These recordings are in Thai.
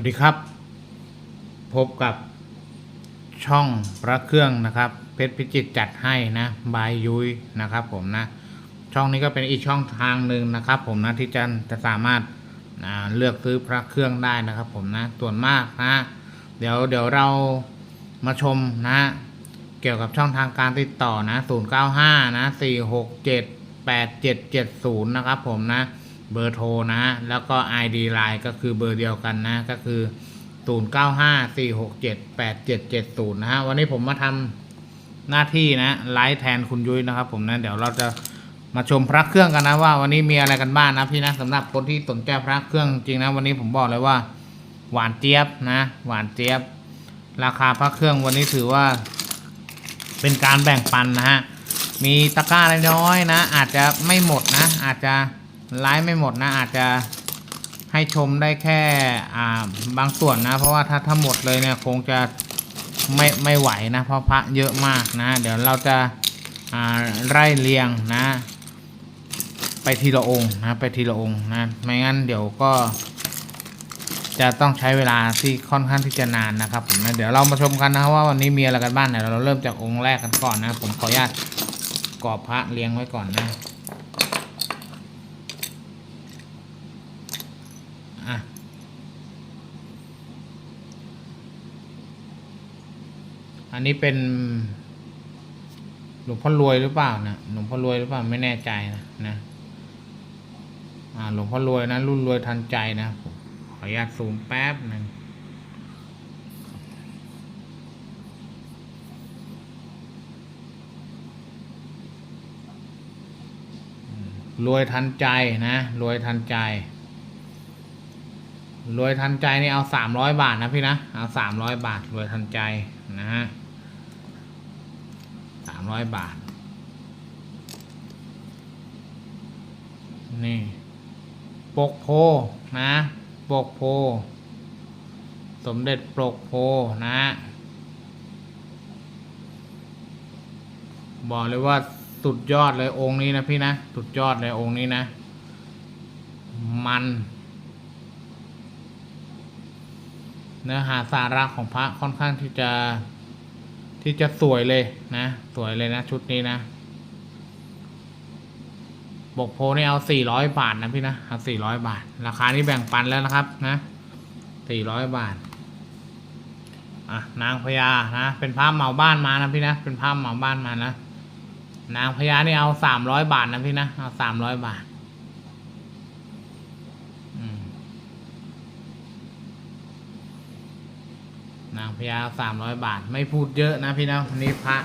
วัสดีครับ พบกับช่องพระเครื่องนะครับ เพชรพิจิตจัดให้นะบายยุ้ยนะครับ ผมนะ ช่องนี้ก็เป็นอีกช่องทางหนึ่งนะครับ ผมนะที่จะจะสามารถาเลือกซื้อพระเครื่องได้นะครับ ผมนะส่วนมากนะเดี๋ยวเดี๋ยวเรามาชมนะ เกี่ยวกับช่องทางการติดต่อนะ 095 นะ 467 8770 นะครับ ผมนะ เบอร์โทรนะ แล้วก็ ID Line ก็คือเบอร์เดียวกันนะ ก็คือ 095 467 8770 นะฮะ วันนี้ผมมาทำหน้าที่นะไลฟ์แทนคุณยุ้ยนะครับผมนะ เดี๋ยวเราจะมาชมพระเครื่องกันนะว่าวันนี้มีอะไรกันบ้างนะพี่นะสำหรับคนที่สนใจพระเครื่องจริงนะวันนี้ผมบอกเลยว่า หวานเจี๊ยบนะ หวานเจี๊ยบ ราคาพระเครื่องวันนี้ถือว่า เป็นการแบ่งปันนะฮะมีตะกร้าเล็กน้อยนะ อาจจะไม่หมดนะ อาจจะ ไลฟ์ไม่หมดนะอาจจะให้ชมได้แค่อ่าบางส่วนนะ เพราะว่าถ้าถ้าหมดเลยเนี่ยคงจะไม่ไม่ไหวนะเพราะพระเยอะมากนะ เดี๋ยวเราจะอ่าไล่เรียงนะ ไปทีละองค์นะไปทีละองค์นะไม่งั้นเดี๋ยวก็ จะต้องใช้เวลาที่ค่อนข้างที่จะนานนะครับผมนะเดี๋ยวเรามาชมกันนะว่าวันนี้มีอะไรกันบ้างเนี่ยเราเริ่มจากองค์แรกกันก่อนนะ ผมขออนุญาตกรอบพระเลี้ยงไว้ก่อนนะ อันนี้เป็นหลวงพ่อรวยหรือเปล่านะหลวงพ่อรวยหรือเปล่าไม่แน่ใจนะนะอ่าหลวงพ่อรวยนะรุ่นรวยทันใจนะขออนุญาตซูมแป๊บหนึ่งรวยทันใจนะรวยทันใจรวยทันใจนี่เอาสามร้อยบาทนะพี่นะ เอาสามร้อยบาทรวยทันใจนะฮะามร้อยบาท นี่ ปกโพนะ ปกโพ สมเด็จปกโพนะ บอกเลยว่าสุดยอดเลยองค์นี้นะพี่นะ สุดยอดเลยองค์นี้นะ มันเนื้อหาสาระของพระค่อนข้างที่จะ ที่จะสวยเลยนะ สวยเลยนะ ชุดนี้นะ บกโพนี่เอาสี่ร้อยบาทนะพี่นะเอาสี่ร้อยบาท ราคานี้แบ่งปันแล้วนะครับนะสี่ร้อยบาทอะนางพญานะ เป็นภาพเหมาบ้านมานะพี่นะ เป็นภาพเหมาบ้านมานะ นางพญานี่เอาสามร้อยบาทนะพี่นะ เอาสามร้อยบาท นางพญาสามร้อยบาท ไม่พูดเยอะนะพี่นะวันนี้พระ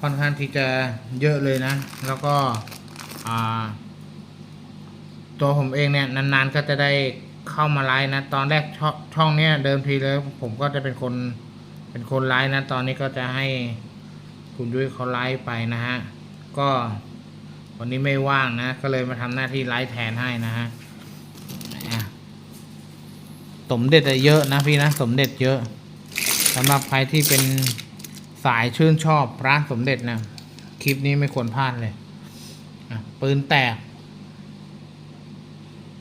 ค่อนข้างที่จะเยอะเลยนะ แล้วก็ตัวผมเองเนี่ยนานๆก็จะได้เข้ามาไลฟ์นะ ตอนแรกช่องช่องเนี้ยเดิมทีเลยผมก็จะเป็นคนเป็นคนไลฟ์นะ ตอนนี้ก็จะให้คุณยุ้ยเขาไลฟ์ไปนะฮะ ก็วันนี้ไม่ว่างนะ ก็เลยมาทำหน้าที่ไลฟ์แทนให้นะฮะสมเด็จเยอะนะพี่นะ สมเด็จเยอะ สำหรับใครที่เป็นสายชื่นชอบพระสมเด็จนะ คลิปนี้ไม่ควรพลาดเลยปืนแตก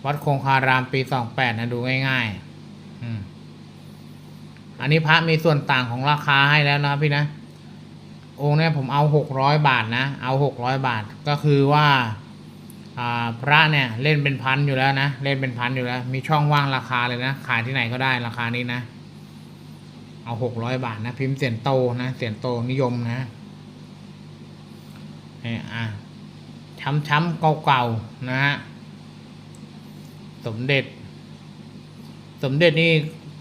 วัดคงคารามปีสองแปดนะ ดูง่ายๆอันนี้พระมีส่วนต่างของราคาให้แล้วนะพี่นะ องค์นี้ผมเอาหกร้อยบาทนะ เอาหกร้อยบาทก็คือว่าพระเนี่ยเล่นเป็นพันอยู่แล้วนะ เล่นเป็นพันอยู่แล้ว มีช่องว่างราคาเลยนะ ขายที่ไหนก็ได้ราคานี้นะ เอาหกร้อยบาทนะ พิมพ์เสียนโตนะเสียนโตนิยมนะเนี่ยอะช้ำๆเก่าๆนะฮะสมเด็จ สมเด็จนี่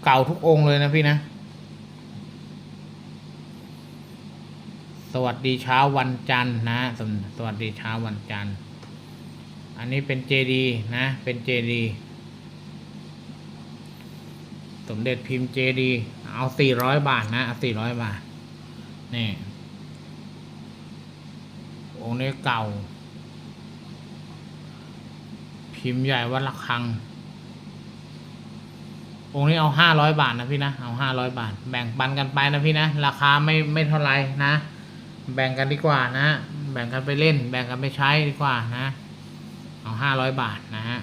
เก่าทุกองค์เลยนะพี่นะ สวัสดีเช้าวันจันทร์นะสวสวัสดีเช้าวันจันทร์ อันนี้เป็นเจดีนะ เป็นเจดี สมเด็จพิมพ์เจดี เอาสี่ร้อยบาทนะเอาสี่ร้อยบาท นี่ องค์นี้เก่า พิมพ์ใหญ่วัดละคัง องค์นี้เอาห้าร้อยบาทนะพี่นะ เอาห้าร้อยบาท แบ่งปันกันไปนะพี่นะ ราคาไม่ไม่เท่าไรนะ แบ่งกันดีกว่านะ แบ่งกันไปเล่น แบ่งกันไปใช้ดีกว่านะ เอาห้าร้อยบาทนะฮะ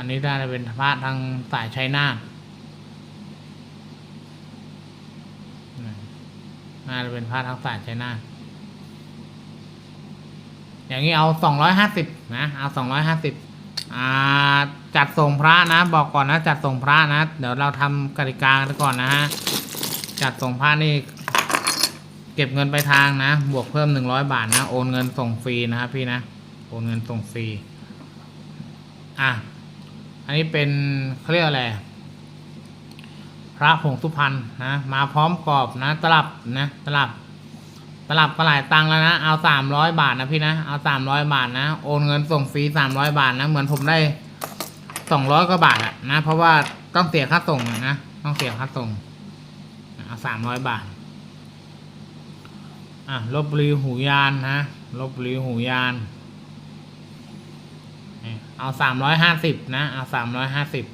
อันนี้ได้เป็นพระทางสายชัยนาทนี่น่าจะเป็นพระทางสายชัยนาทอย่างนี้เอาสองร้อยห้าสิบนะเอาสองร้อยห้าสิบอ่าจัดส่งพระนะ บอกก่อนนะ จัดส่งพระนะ เดี๋ยวเราทำกติกากันก่อนนะฮะจัดส่งพระนี่เก็บเงินไปทางนะ บวกเพิ่มหนึ่งร้อยบาทนะ โอนเงินส่งฟรีนะครับพี่นะ โอนเงินส่งฟรี อะ อันนี้เป็นเขาเรียกอะไร พระผงสุพรรณนะ มาพร้อมกรอบนะตลับนะตลับตลับก็หลายตังแล้วนะ เอาสามร้อยบาทนะพี่นะ เอาสามร้อยบาทนะ โอนเงินส่งฟรีสามร้อยบาทนะ เหมือนผมได้สองร้อยกว่าบาทอะนะ เพราะว่าต้องเสียค่าส่งนะ ต้องเสียค่าส่ง เอาสามร้อยบาท อะลบบุรีหูยานนะลบบุรีหูยาน เอาสามร้อยห้าสิบนะ เอาสามร้อยห้าสิบ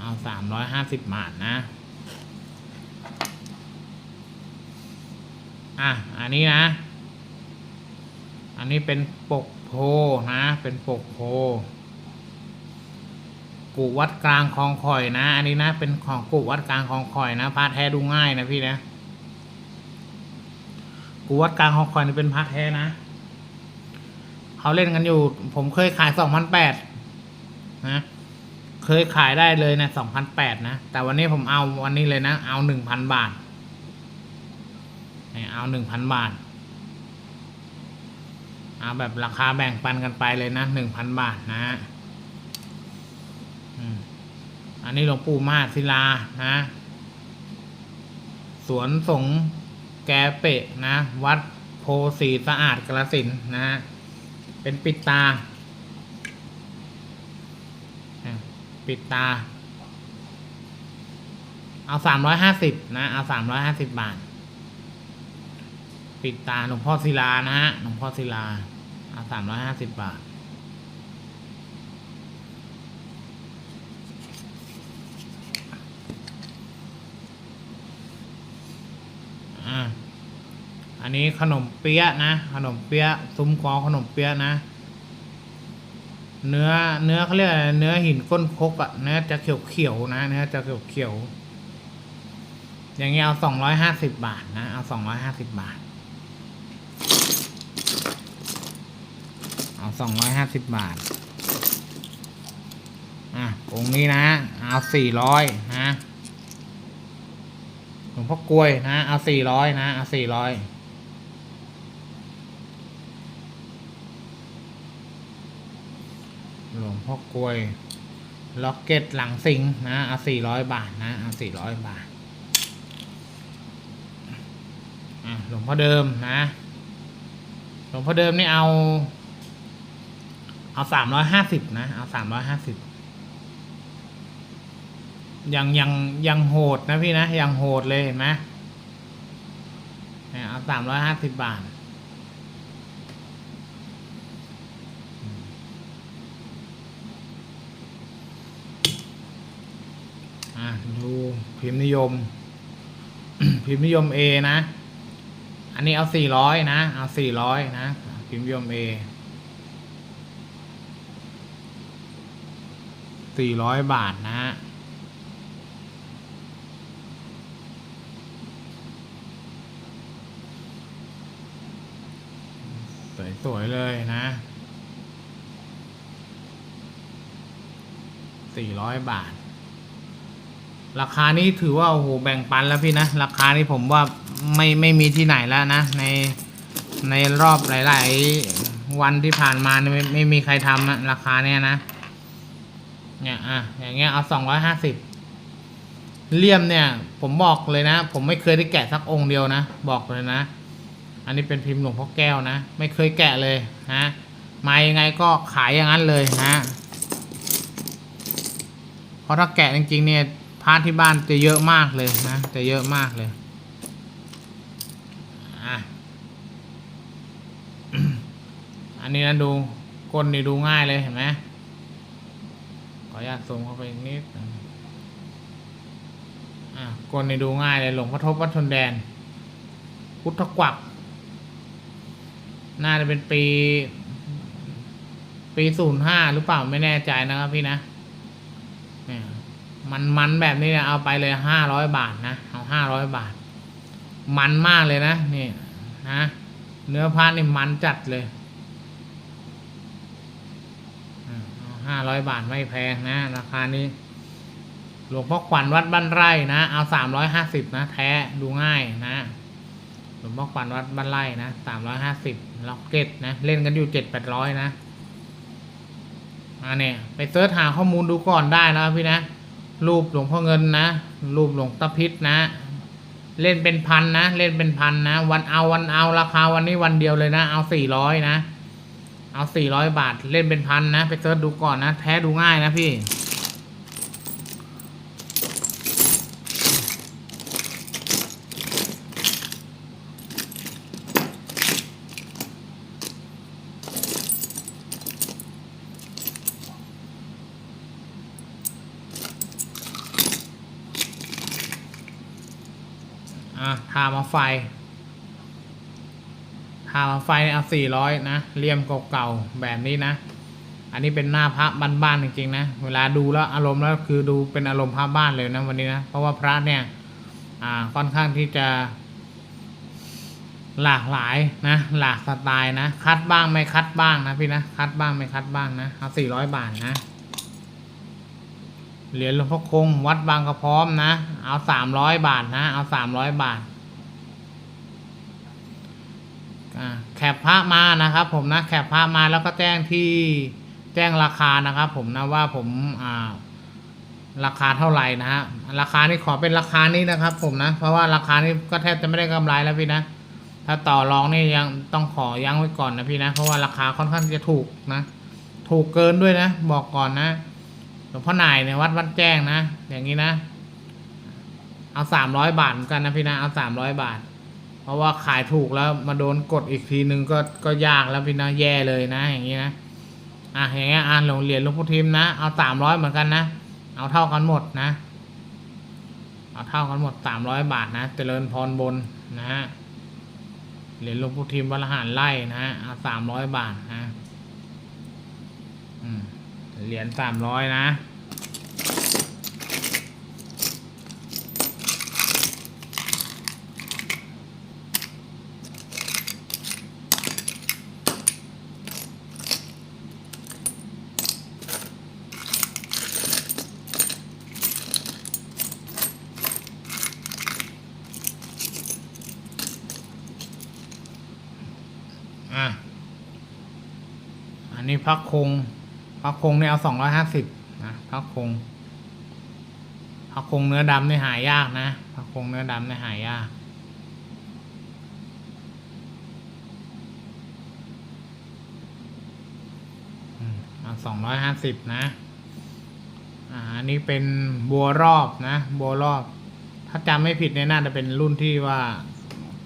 เอาสามร้อยห้าสิบบาทนะ อะ อันนี้นะ อันนี้เป็นปกโพนะ เป็นปกโพกูวัดกลางคลองคอยนะ อันนี้นะ เป็นของกูวัดกลางคลองคอยนะพระแท้ดูง่ายนะพี่นะ กูวัดกลางคลองคอยนี่เป็นพระแท้นะเขาเล่นกันอยู่ ผมเคยขายสองพันแปดนะ เคยขายได้เลยนะสองพันแปดนะ แต่วันนี้ผมเอาวันนี้เลยนะ เอาหนึ่งพันบาทเอาหนึ่งพันบาท เอาแบบราคาแบ่งปันกันไปเลยนะหนึ่งพันบาทนะอืมอันนี้หลวงปู่มหาศิลานะ สวนสง แกเปะนะ วัดโพสีสะอาดกระสินนะเป็นปิดตา ปิดตา เอาสามร้อยห้าสิบนะ เอาสามร้อยห้าสิบบาท ปิดตาหลวงพ่อศิลานะฮะหลวงพ่อศิลา เอาสามร้อยห้าสิบบาท อันนี้ขนมเปี๊ยะนะ ขนมเปี๊ยะซุ้มกอขนมเปี๊ยะนะ เนื้อเนื้อเขาเรียกอะไรเนื้อหินก้นคกอะ่ะเนื้อจะเขียวเขียวๆนะเนื้อจะเขียวเขียวๆอย่างเงี้ยเอาสองร้อยห้าสิบบาทนะเอาสองร้อยห้าสิบบาท เอาสองร้อยห้าสิบบาทอะองค์นี้นะ เอาสี่ร้อยนะหลวงพ่อกล้วยนะ เอาสี่ร้อยนะ เอาสี่ร้อย หลวงพ่อกล้วยล็อกเก็ตหลังสิงนะเอาสี่ร้อยบาทนะเอาสี่ร้อยบาทอะหลวงพ่อเดิมนะ หลวงพ่อเดิมนี่เอา เอาสามร้อยห้าสิบนะ เอาสามร้อยห้าสิบยังยังยังโหดนะพี่นะ ยังโหดเลยเห็นไหมเอาสามร้อยห้าสิบบาท อะดูพิมพ์นิยม พิมพ์นิยม A นะ อันนี้เอาสี่ร้อยนะ เอาสี่ร้อยนะ พิมพ์นิยม A สี่ร้อยบาทนะฮะสวยๆเลยนะสี่ร้อยบาท ราคานี้ถือว่าโอ้โหแบ่งปันแล้วพี่นะ ราคานี้ผมว่าไม่ไม่มีที่ไหนแล้วนะ ในในรอบหลาย ๆ วันที่ผ่านมาไม่ไม่มีใครทำนะราคาเนี้ยนะเนี่ยอะอย่างเงี้ยเอาสองร้อยห้าสิบเลี่ยมเนี่ย ผมบอกเลยนะ ผมไม่เคยได้แกะสักองค์เดียวนะ บอกเลยนะ อันนี้เป็นพิมพ์หลวงพ่อแก้วนะ ไม่เคยแกะเลยนะมายังไงก็ขายอย่างนั้นเลยนะเพราะถ้าแกะจริงๆเนี่ย พาร์ทที่บ้านจะเยอะมากเลยนะ จะเยอะมากเลยอะอันนี้นะดูก้นนี่ดูง่ายเลยเห็นไหมขออนุญาตซูมเข้าไปอีกนิดอะก้นนี่ดูง่ายเลยหลวงพ่อทบวัดชนแดน พุทธกวักน่าจะเป็นปี ปีศูนย์ห้าหรือเปล่าไม่แน่ใจนะครับพี่นะ มันมันแบบนี้เนี่ยเอาไปเลยห้าร้อยบาทนะเอาห้าร้อยบาท มันมากเลยนะนี่นะเนื้อพานี่มันจัดเลยห้าร้อยบาทไม่แพงนะราคานี้หลวงพ่อขวัญวัดบ้านไร่นะเอาสามร้อยห้าสิบนะแท้ดูง่ายนะหลวงพ่อขวัญวัดบ้านไร่นะสามร้อยห้าสิบล็อกเก็ตนะเล่นกันอยู่เจ็ดแปดร้อยนะอันนี้ไปเสิร์ชหาข้อมูลดูก่อนได้นะพี่นะ รูปหลวงพ่อเงินนะ รูปหลวงตาพิษนะ เล่นเป็นพันนะ เล่นเป็นพันนะ วันเอาวันเอาราคาวันนี้วันเดียวเลยนะ เอาสี่ร้อยนะ เอาสี่ร้อยบาท เล่นเป็นพันนะ ไปเซิร์ชดูก่อนนะ แท้ดูง่ายนะพี่ อะทามาไฟทามาไฟเนี่ยเอาสี่ร้อยนะเลี่ยมเก่าๆแบบนี้นะ อันนี้เป็นหน้าพระบ้านๆจริงๆนะเวลาดูแล้วอารมณ์แล้วคือดูเป็นอารมณ์พระบ้านเลยนะวันนี้นะเพราะว่าพระเนี่ยอ่าค่อนข้างที่จะ หลากหลายนะ หลากสไตล์นะ คัดบ้างไม่คัดบ้างนะพี่นะคัดบ้างไม่คัดบ้างนะเอาสี่ร้อยบาทนะ เหรียญหลวงพ่อคง วัดบางกระพร้อมนะ เอาสามร้อยบาทนะ เอาสามร้อยบาทแคปพระมานะครับ ผมนะแคปพระมาแล้วก็แจ้งที่แจ้งราคานะครับ ผมนะว่าผมอ่าราคาเท่าไหร่นะฮะราคานี้ขอเป็นราคานี้นะครับ ผมนะ เพราะว่าราคานี้ก็แทบจะไม่ได้กำไรแล้วพี่นะ ถ้าต่อรองนี่ยังต้องขอยั้งไว้ก่อนนะพี่นะ เพราะว่าราคาค่อนข้างจะถูกนะ ถูกเกินด้วยนะ บอกก่อนนะ หลวงพ่อนายเนี่ยวัดวัดแจ้งนะ อย่างนี้นะ เอาสามร้อยบาทเหมือนกันนะพี่นะ เอาสามร้อยบาท เพราะว่าขายถูกแล้วมาโดนกดอีกทีนึงก็ก็ยากแล้วพี่นะแย่เลยนะ อย่างนี้นะอะอย่างเงี้ยอ่านหลวงเหรียญหลวงพ่อทิมนะ เอาสามร้อยเหมือนกันนะ เอาเท่ากันหมดนะ เอาเท่ากันหมดสามร้อยบาทนะ เจริญพรบนนะฮะเหรียญหลวงพ่อทิมวัดละหารไล่นะฮะเอาสามร้อยบาทนะอืม เหรียญสามร้อยนะอะอันนี้พักคง พักคงเนี่ยเอาสองร้อยห้าสิบนะพักคงพักคงเนื้อดำเนี่ยหายากนะพักคงเนื้อดำเนี่ยหายากอืมเอาสองร้อยห้าสิบนะอ่าอันนี้เป็นบัวรอบนะ บัวรอบ ถ้าจำไม่ผิดเนี่ยน่าจะเป็นรุ่นที่ว่า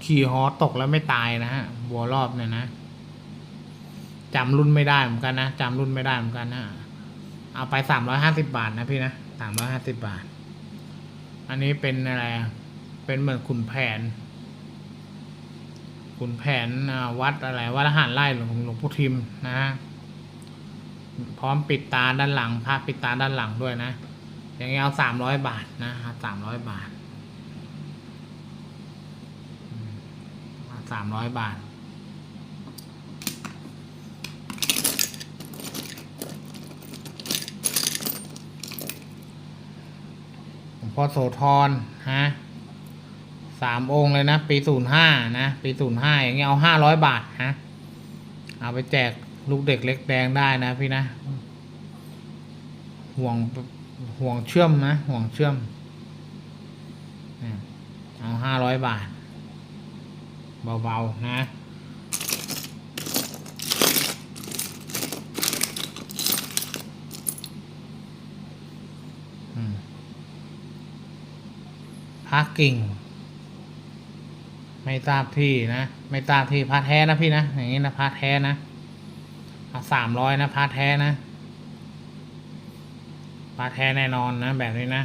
ขี่ฮอตกแล้วไม่ตายนะฮะ บัวรอบเนี่ยนะ จำรุ่นไม่ได้เหมือนกันนะจำรุ่นไม่ได้เหมือนกันนะเอาไปสามร้อยห้าสิบาทนะพี่นะสามร้อยห้าสิบาท อันนี้เป็นอะไรเป็นเหมือนขุนแผนขุนแผนวัดอะไรวัดอาหารไร่หลวงหลวงพ่อทิมนะพร้อมปิดตาด้านหลังพระปิดตาด้านหลังด้วยนะอย่างเงี้ยเอาสามร้อยบาทนะครับสามร้อยบาทสามร้อยบาท หลวง พ่อโสธรฮะสามองค์เลยนะ ปีศูนย์ห้านะปีศูนย์ห้าอย่างเงี้ยเอาห้าร้อยบาทฮะเอาไปแจกลูกเด็กเล็กแดงได้นะพี่นะ ห่วงห่วงเชื่อมนะ ห่วงเชื่อมเอาห้าร้อยบาท เบาๆนะ ระกิ่ง ไม่ทราบที่นะ ไม่ทราบที่พระแท้นะพี่นะ อย่างนี้นะพระแท้นะสามร้อยนะพระแท้นะพระแท้แน่นอนนะ แบบนี้นะ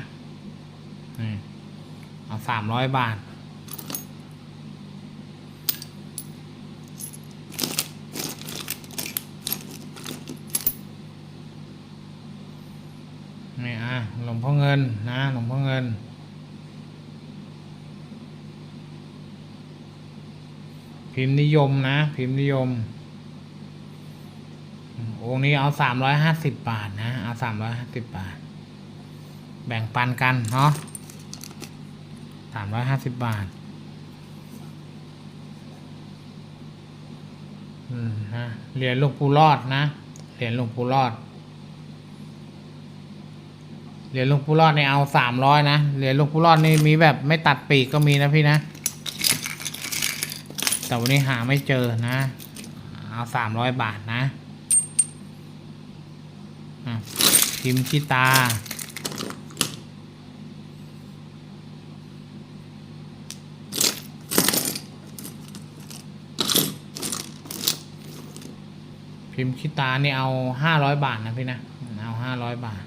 เอาสามร้อยบาทนี่อะหลวงพ่อเงินนะหลวงพ่อเงิน พิมพ์นิยมนะ พิมพ์นิยม องค์นี้เอาสามร้อยห้าสิบบาทนะ เอาสามร้อยห้าสิบบาท แบ่งปันกันเนาะสามร้อยห้าสิบบาท อืมนะเหรียญหลวงปู่รอดนะ เหรียญหลวงปู่รอด เหรียญหลวงปู่รอดนี่เอาสามร้อยนะ เหรียญหลวงปู่รอดนี่มีแบบไม่ตัดปีกก็มีนะพี่นะ แต่วันนี้หาไม่เจอนะ เอาสามร้อยบาทนะพิมพ์ชิตา พิมพ์ชิตานี่เอาห้าร้อยบาทนะพี่นะ เอาห้าร้อยบาท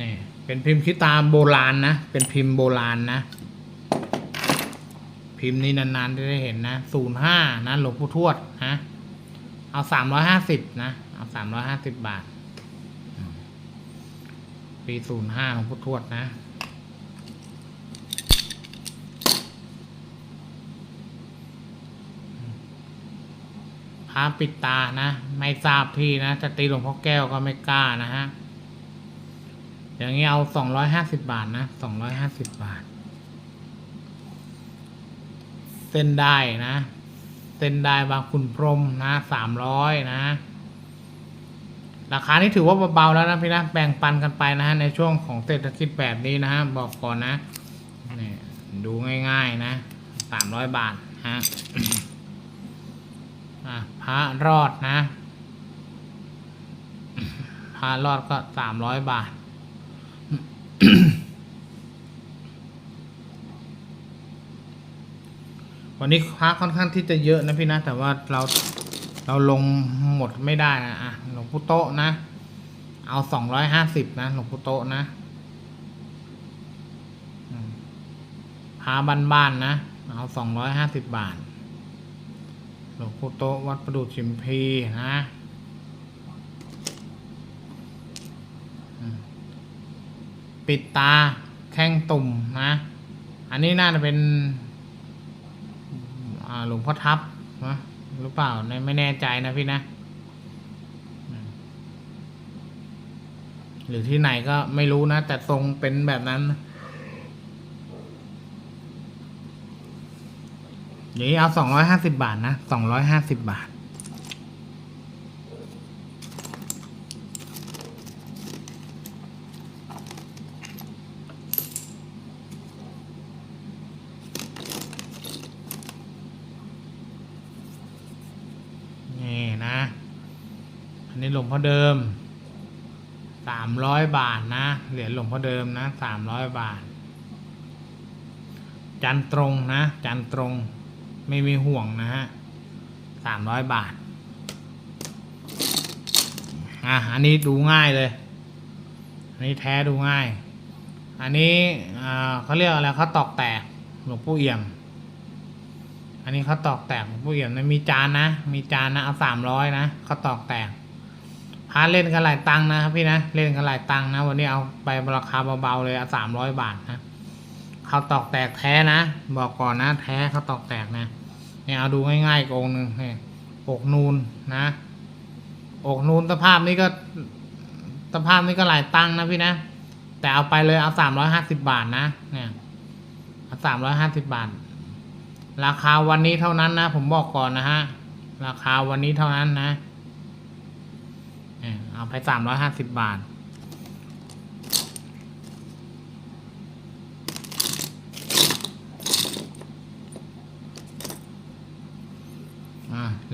นี่เป็นพิมพ์คิดตาโบราณนะ เป็นพิมพ์โบราณนะ พิมพ์นี้นานๆจะได้เห็นนะศูนย์ห้านะหลวงปู่ทวดนะเอาสามร้อยห้าสิบนะ เอาสามร้อยห้าสิบบาท ปีศูนย์ห้าหลวงปู่ทวดนะพระปิดตานะ ไม่ทราบที่นะจะตีหลวงพ่อแก้วก็ไม่กล้านะฮะ อย่างนี้เอาสองร้อยห้าสิบบาทนะสองร้อยห้าสิบบาท เส้นได้นะ เส้นได้บางคุณพรมนะสามร้อยนะ ราคานี้ถือว่าเบาๆแล้วนะพี่นะแบ่งปันกันไปนะฮะในช่วงของเศรษฐกิจแบบนี้นะฮะบอกก่อนนะนี่ดูง่ายๆนะสามร้อยบาทฮะอะพระรอดนะพระรอดก็สามร้อยบาท วันนี้พระค่อนข้างที่จะเยอะนะพี่นะแต่ว่าเราเราลงหมดไม่ได้นะอะหลวงปู่โตะนะ เอาสองร้อยห้าสิบนะหลวงปู่โตะนะพระบ้านๆนะ เอาสองร้อยห้าสิบบาท หลวงปู่โตะวัดประดูชิมพีนะปิดตาแข้งตุ่มนะ อันนี้น่าจะเป็น หลวงพ่อทับนะหรือเปล่าในไม่แน่ใจนะพี่นะหรือที่ไหนก็ไม่รู้นะ แต่ทรงเป็นแบบนั้นนะอย่างนี้เอาสองร้อยห้าสิบาทนะสองร้อยห้าสิบบาท นี่นะ อันนี้หลวง พ่อเดิมสามร้อยบาทนะ เหรียญหลวงพ่อเดิมนะสามร้อยบาท จันตรงนะ จันตรงไม่มีห่วงนะฮะสามร้อยบาท อะอันนี้ดูง่ายเลย อันนี้แท้ดูง่าย อันนี้อ่าเขาเรียกอะไรเขาตอกแตกหลวงปู่เอี่ยม อันนี้เขาตอกแตกหลวงปู่เอี่ยมนะมีจานนะ มีจานนะเอาสามร้อยนะเขาตอกแตกาเล่นกันหลายตังค์นะครับพี่นะเล่นกันหลายตังค์นะ วันนี้เอาไปราคาเบาๆเลยเอาสามร้อยบาทนะเขาตอกแตกแท้นะ บอกก่อนนะ แท้เขาตอกแตกนะเนี่ยเอาดูง่ายๆกองหนึ่งเนี่ยอกนูนนะอกนูนสภาพนี้ก็สภาพนี้ก็หลายตังค์นะพี่นะ แต่เอาไปเลยเอาสามร้อยห้าสิบบาทนะเนี่ยเอาสามร้อยห้าสิบบาท ราคาวันนี้เท่านั้นนะ ผมบอกก่อนนะฮะราคาวันนี้เท่านั้นนะ เอาไปสามร้อยห้าสิบบาท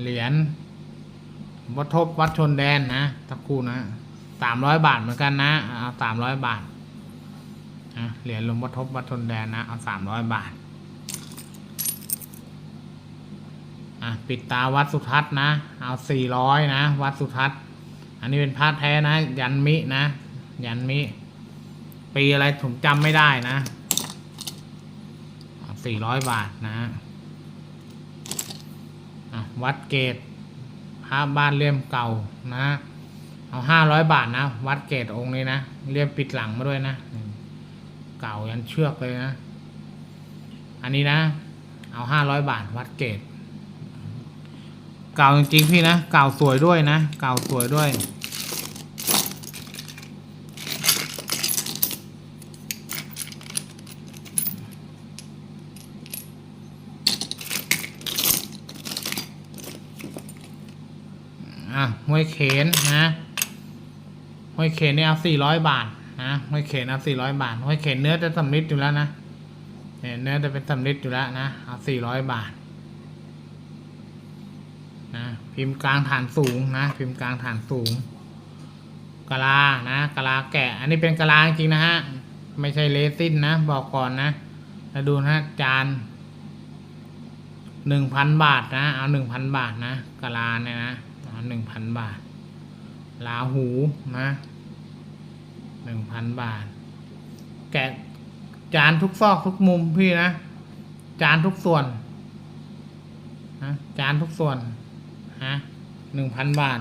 เหรียญวัดทบวัดชนแดนนะตะคู่นะสามร้อยบาทเหมือนกันนะ เอาสามร้อยบาทนะเหรียญหลวงพ่อทบวัดชนแดนนะ เอาสามร้อยบาทอะปิดตาวัดสุทัศน์นะ เอาสี่ร้อยนะ วัดสุทัศน์ อันนี้เป็นพระแท้นะ ยันมินะ ยันมิ ปีอะไรผมจำไม่ได้นะสี่ร้อยบาทนะอะวัดเกตพระบ้านเลี่ยมเก่านะ เอาห้าร้อยบาทนะ วัดเกตองค์นี้นะเลี่ยมปิดหลังมาด้วยนะ เก่ายันเชือกเลยนะ อันนี้นะ เอาห้าร้อยบาทวัดเกต เก่าจริงๆพี่นะเก่าสวยด้วยนะเก่าสวยด้วย อะห้วยเขนนะห้วยเขนเนี่เอาสี่ร้อยบาทนะห้วยเขนเอาสี่ร้อยบาทห้วยเขนเนื้อจะสำลิดอยู่แล้วนะเนี่ยเนื้อจะเป็นสำลิดอยู่แล้วนะเอาสี่ร้อยบาท พิมพ์กลางฐานสูงนะ พิมพ์กลางฐานสูงกะลานะกะลาแกะ อันนี้เป็นกะลาจริงนะฮะ ไม่ใช่เลซินนะ บอกก่อนนะแล้วดูนะจานหนึ่งพันบาทนะ เอาหนึ่งพันบาทนะกะลาเนี่ยนะหนึ่งพันบาท ลาหูนะหนึ่งพันบาท แกะจานทุกซอกทุกมุมพี่นะ จานทุกส่วนนะจานทุกส่วน ฮะหนึ่งพันบาท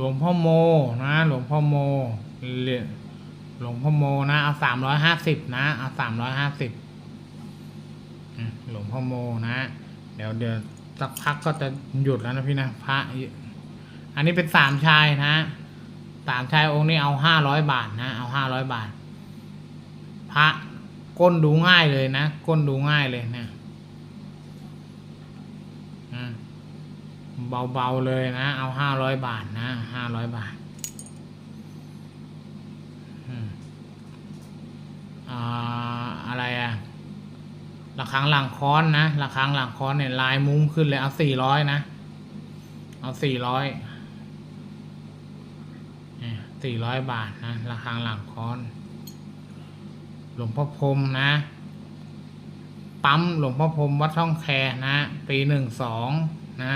ลวงพ่อโมนะ หลวงพ่อโมเรียหลวงพ่อโมนะ เอาสามร้อยห้าสิบนะ เอาสามร้อยห้าสิบหลวงพ่อโมนะ เดี๋ยวเดี๋ยวสักพักก็จะหยุดแล้วนะพี่นะพระ อันนี้เป็นสามชายนะสามชายองค์นี้เอาห้าร้อยบาทนะ เอาห้าร้อยบาท พระก้นดูง่ายเลยนะ ก้นดูง่ายเลยเนะอืม เบาๆเลยนะ เอาห้าร้อยบาทนะห้าร้อยบาทอ่าอะไรอะระฆังหลังค้อนนะระฆังหลังค้อนเนี่ยลายมุ้งขึ้นเลยเอาสี่ร้อยนะ เอาสี่ร้อยสี่ร้อยบาทนะระฆังหลังค้อน หลวงพ่อพรมนะ ปั๊มหลวงพ่อพรมวัดช่องแคนะ ปีหนึ่งสองนะ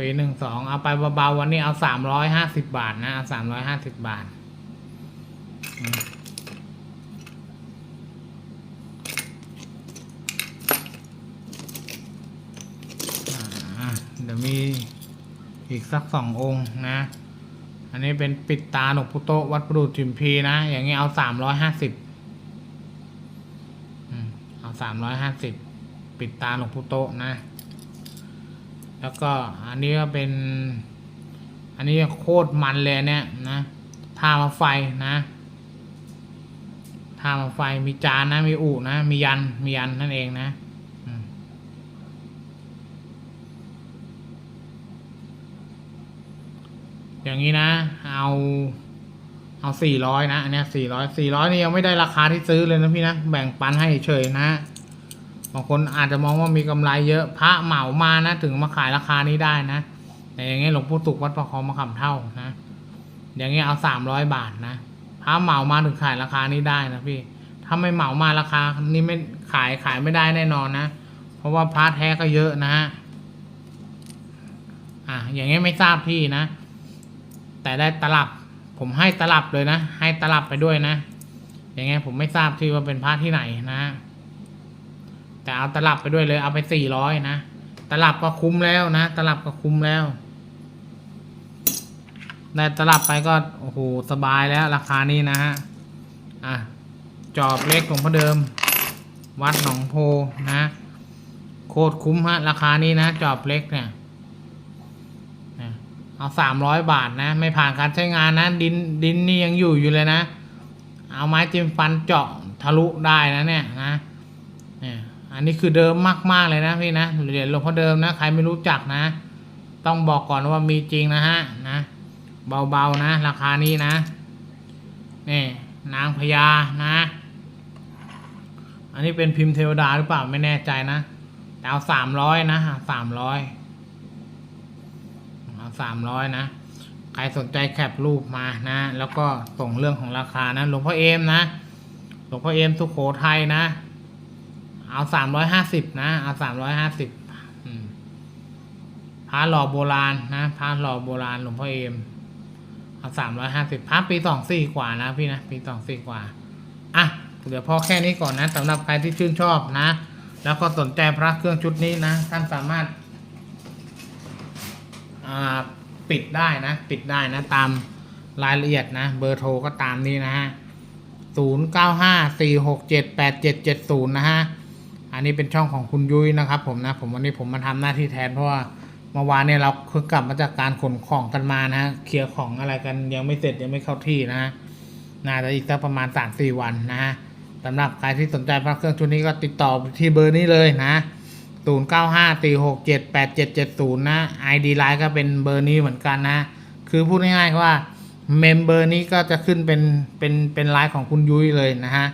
ปีหนึ่งสองเอาไปเบาๆวันนี้เอาสามร้อยห้าสิบบาทนะสามร้อยห้าสิบบาทเดี๋ยวมีอีกสักสององค์นะ อันนี้เป็นปิดตาหนกพุโตวัดประดูจิมพีนะ อย่างนี้เอาสามร้อยห้าสิบเอาสามร้อยห้าสิบปิดตาหลวงพุโตนะ แล้วก็อันนี้ก็เป็น อันนี้โคตรมันเลยเนี่ยนะทามาไฟนะทามาไฟมีจานนะมีอู่นะมียันมียันนั่นเองนะอย่างนี้นะ เอาเอาสี่ร้อยนะ อันนี้สี่ร้อยสี่ร้อยนี่ยังไม่ได้ราคาที่ซื้อเลยนะพี่นะ แบ่งปันให้เฉยนะ บางคนอาจจะมองว่ามีกำไรเยอะพระเหมามานะ ถึงมาขายราคานี้ได้นะแต่อย่างเงี้ยหลวงปู่ตุกวัดประคองมาคำเท่านะอย่างเงี้ยเอาสามร้อยบาทนะพระเหมามาถึงขายราคานี้ได้นะพี่ถ้าไม่เหมามาราคานี้ไม่ขายขายไม่ได้แน่นอนนะเพราะว่าพระแท้ก็เยอะนะฮะอะอย่างเงี้ยไม่ทราบที่นะ แต่ได้ตลับ ผมให้ตลับเลยนะ ให้ตลับไปด้วยนะ อย่างเงี้ยผมไม่ทราบที่ว่าเป็นพระที่ไหนนะ แต่เอาตลับไปด้วยเลยเอาไปสี่ร้อยนะ ตลับก็คุ้มแล้วนะ ตลับก็คุ้มแล้วได้ตลับไปก็โอ้โหสบายแล้วราคานี้นะฮะอะจอบเล็กของพระเดิม วัดหนองโพนะ โคตรคุ้มฮะราคานี้นะ จอบเล็กเนี่ยเอาสามร้อยบาทนะ ไม่ผ่านการใช้งานนะ ดินดินนี่ยังอยู่อยู่เลยนะ เอาไม้จิ้มฟันเจาะทะลุได้นะเนี่ยนะเนี่ย อันนี้คือเดิมมากๆเลยนะพี่นะเหรียญหลวงพ่อเดิมนะ ใครไม่รู้จักนะ ต้องบอกก่อนว่ามีจริงนะฮะนะ เบาๆนะ ราคานี้นะนี่นางพญานะ อันนี้เป็นพิมพ์เทวดาหรือเปล่าไม่แน่ใจนะแต่เอาสามร้อยนะสามร้อยเอาสามร้อยนะ ใครสนใจแคปรูปมานะ แล้วก็ส่งเรื่องของราคานะ หลวงพ่อเอมนะ หลวงพ่อเอมสุโขทัยนะ เอาสามร้อยห้าสิบนะ เอาสามร้อยห้าสิบพระหล่อโบราณนะพระหล่อโบราณหลวงพ่อเอม เอาสามร้อยห้าสิบพระปีสองสี่กว่านะพี่นะปีสองสี่กว่า อะ เดี๋ยวพอแค่นี้ก่อนนะสำหรับใครที่ชื่นชอบนะ แล้วก็สนใจพระเครื่องชุดนี้นะ ท่านสามารถ อ่า ปิดได้นะ ปิดได้นะ ตามรายละเอียดนะ เบอร์โทรก็ตามนี้นะฮะศูนย์เก้าห้าสี่หกเจ็ดแปดเจ็ดเจ็ดศูนย์นะฮะ นนี้เป็นช่องของคุณยุ้ยนะครับผมนะผมวันนี้ผมมาทำหน้าที่แทนเพราะว่าเมื่อวานเนี่ยเราเพิ่งกลับมาจากการขนของกันมานะเคลียร์ของอะไรกันยังไม่เสร็จยังไม่เข้าที่นะน่าจะอีกสักประมาณสามสี่วันนะสำหรับใครที่สนใจพระเครื่องชุดนี้ก็ติดต่อที่เบอร์นี้เลยนะศูนย์เก้าห้าสี่หกเจ็ดแปดเจ็ดเจ็ดศูนย์นะไอดีไลน์ก็เป็นเบอร์นี้เหมือนกันนะ คือพูดง่ายๆว่าเมมเบอร์นี้ก็จะขึ้นเป็นเป็นเป็นไลน์ของคุณยุ้ยเลยนะฮะ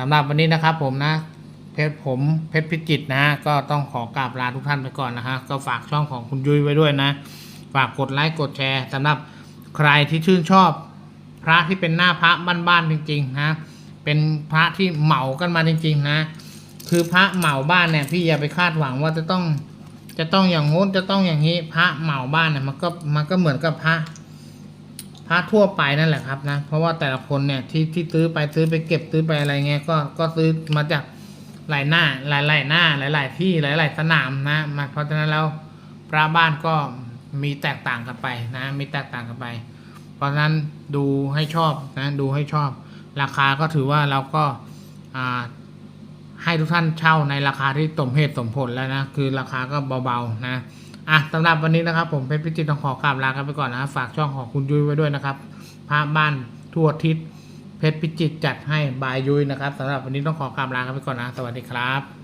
สำหรับวันนี้นะครับผมนะเพชรผมเพชรพิจิตนะฮะก็ต้องขอกราบลาทุกท่านไปก่อนนะฮะก็ฝากช่องของคุณยุ้ยไว้ด้วยนะ ฝากกดไลค์กดแชร์สำหรับใครที่ชื่นชอบพระที่เป็นหน้าพระบ้านๆจริง ๆ นะ เป็นพระที่เหมากันมาจริง ๆ นะ คือพระเหมาบ้านเนี่ยพี่อย่าไปคาดหวังว่าจะต้องจะต้องอย่างงู้นจะต้องอย่างนี้พระเหมาบ้านเนี่ยมันก็มันก็เหมือนกับพระ พระทั่วไปนั่นแหละครับนะ เพราะว่าแต่ละคนเนี่ยที่ที่ซื้อไปซื้อไปเก็บซื้อไปอะไรเงี้ยก็ก็ซื้อมาจากหลายหน้าหลายหลายหน้าหลายหลายที่หลายหลายสนามนะมาเพราะฉะนั้นแล้วพระบ้านก็มีแตกต่างกันไปนะ มีแตกต่างกันไป เพราะฉะนั้นดูให้ชอบนะดูให้ชอบ ราคาก็ถือว่าเราก็อ่าให้ทุกท่านเช่าในราคาที่สมเหตุสมผลแล้วนะคือราคาก็เบาๆนะ อะสำหรับวันนี้นะครับ ผมเพชรพิจิตต้องขอกราบลากันไปก่อนนะฝากช่องของคุณยุ้ยไว้ด้วยนะครับพระบ้านทั่วทิศเพชรพิจิตจัดให้บายยุ้ยนะครับสำหรับวันนี้ต้องขอกราบลากันไปก่อนนะ สวัสดีครับ